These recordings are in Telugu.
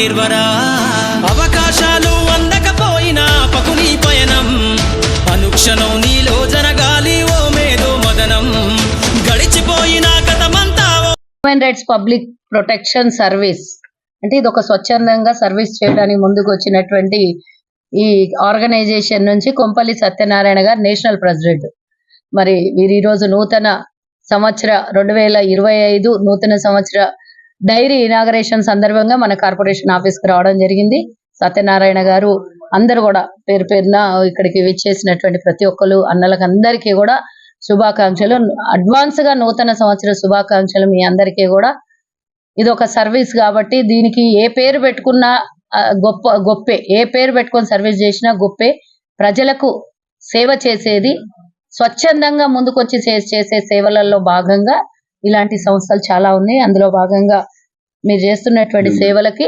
నేర్వరా? అవకాశాలు అందకపోయినా పకుని పయనం. అనుక్షణం నీలో జరగాలి ఓ మేధో మదనం. గడిచిపోయిన గతమంతా human rights public protection service అంటే ఇది ఒక స్వచ్ఛందంగా సర్వీస్ చేయడానికి ముందుకు వచ్చినటువంటి ఈ ఆర్గనైజేషన్ నుంచి కొంపల్లి సత్యనారాయణ గారు నేషనల్ ప్రెసిడెంట్ మరి వీరు ఈరోజు నూతన సంవత్సర రెండు వేల ఇరవై ఐదు నూతన సంవత్సర డైరీ ఇనాగరేషన్ సందర్భంగా మన కార్పొరేషన్ ఆఫీస్కి రావడం జరిగింది. సత్యనారాయణ గారు అందరు కూడా పేరు పేరున ఇక్కడికి విచ్చేసినటువంటి ప్రతి ఒక్కరు అన్నలకు అందరికీ కూడా శుభాకాంక్షలు. అడ్వాన్స్గా నూతన సంవత్సర శుభాకాంక్షలు మీ అందరికీ కూడా. ఇది ఒక సర్వీస్ కాబట్టి దీనికి ఏ పేరు పెట్టుకున్నా గొప్ప గొప్పే. ఏ పేరు పెట్టుకొని సర్వీస్ చేసినా గొప్పే. ప్రజలకు సేవ చేసేది స్వచ్ఛందంగా ముందుకొచ్చి చేసే సేవలలో భాగంగా ఇలాంటి సంస్థలు చాలా ఉన్నాయి. అందులో భాగంగా మీరు చేస్తున్నటువంటి సేవలకి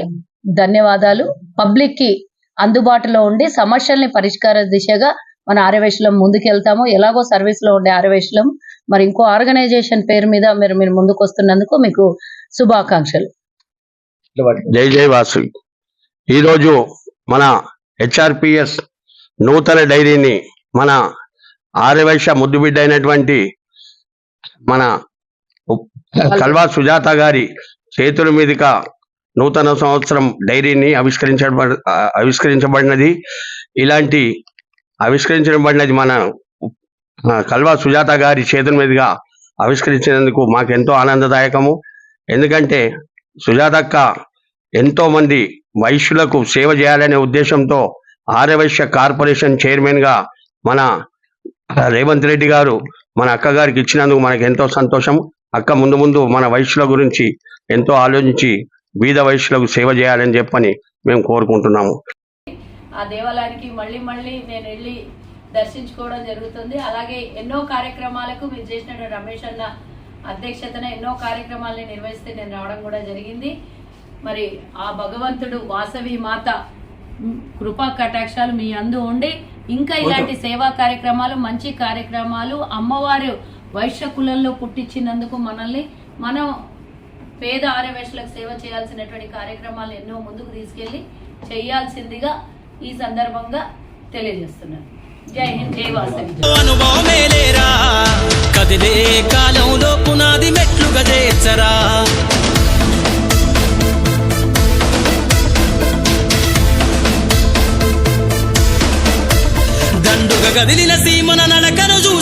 ధన్యవాదాలు. పబ్లిక్కి అందుబాటులో ఉండి సమస్యల్ని పరిష్కార దిశగా మన ఆర్యవేశలం ముందుకెళ్తాము. ఎలాగో సర్వీస్లో ఉండే ఆర్యవేశలం మరి ఇంకో ఆర్గనైజేషన్ పేరు మీద మీరు మీరు ముందుకు వస్తున్నందుకు మీకు శుభాకాంక్షలు. జై జై వాసు ఈరోజు మన హెచ్ఆర్పిఎస్ నూతన డైరీని మన ఆర్యవైశ్య ముద్దుబిడ్డ అయినటువంటి మన కల్వా సుజాత గారి చేతుల మీదుగా నూతన సంవత్సరం డైరీని ఆవిష్కరించ ఆవిష్కరించబడినది. ఇలాంటి ఆవిష్కరించబడినది మన కల్వా సుజాత గారి చేతుల మీదుగా ఆవిష్కరించినందుకు మాకెంతో ఆనందదాయకము. ఎందుకంటే సుజాతక్క ఎంతో మంది వైశ్యులకు సేవ చేయాలనే ఉద్దేశంతో ఆర్యవైశ్య కార్పొరేషన్ చైర్మన్గా మన రేవంత్ రెడ్డి గారు మన అక్క గారికి ఇచ్చినందుకు మనకు ఎంతో సంతోషం. అక్క ముందు ముందు మన వైశ్యుల గురించి ఎంతో ఆలోచించి బీద వైశ్యులకు సేవ చేయాలని చెప్పని మేము కోరుకుంటున్నాము. ఆ దేవాలయానికి మళ్ళీ మళ్ళీ నేను వెళ్ళి దర్శించుకోవడం జరుగుతుంది. అలాగే ఎన్నో కార్యక్రమాలకు మీరు చేసినటువంటి రమేష్ అన్న అధ్యక్షతన ఎన్నో కార్యక్రమాలని నిర్వహిస్తే నేను రావడం కూడా జరిగింది. మరి ఆ భగవంతుడు వాసవి మాత కృపా కటాక్షాలు మీ అందు ఉండి ఇంకా ఇలాంటి సేవా కార్యక్రమాలు మంచి కార్యక్రమాలు అమ్మవారు వైశ్య కులంలో పుట్టించినందుకు మనల్ని మనం పేద ఆర్యవేశలకు సేవ చేయాల్సినటువంటి కార్యక్రమాలు ఎన్నో ముందుకు తీసుకెళ్ళి చేయాల్సిందిగా ఈ సందర్భంగా తెలియజేస్తున్నారు జై హింద్ జై వాసవి కదిలే కాలంలో పునాది దండుగ గదిలిన సీమన నడకను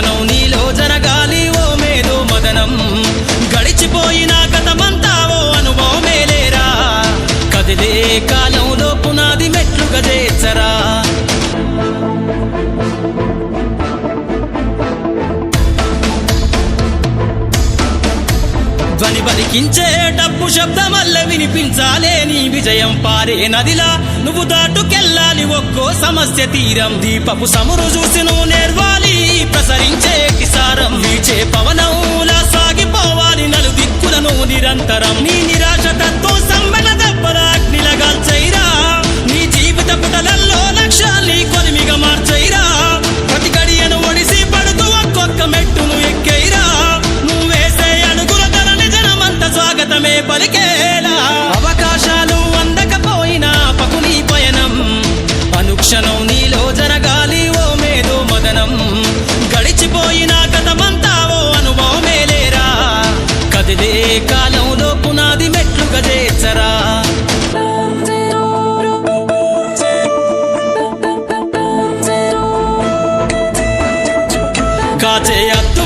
అనుక్షణం నీలో జరగాలి ఓ మేధో మదనం. గడిచిపోయిన కథమంతా ఓ అనుభవమే లేరా కదిలే కాలంలో పునాది మెట్లు గదేచ్చరా ధ్వని బలికించే డబ్బు శబ్దమల్ల వినిపించాలే నీ విజయం పారే నదిలా. నువ్వు దాటుకెళ్ళాలి ఒక్కో సమస్య తీరం. దీపపు సమురు చూసి నువ్వు నేర్వాలి స్వాగతమే పలికేలా. అవకాశాలు అందకపోయినా పకుని పయనం. అనుక్షణం నీలో జరగాలి ఓ మేధో మదనం. గడిచిపోయిన కథమంతా ఓ అనుభవమే లేరా. కదిలే కాలంలో పునాది మెట్లు గజేచ్చరా కాచే అత్తుమరా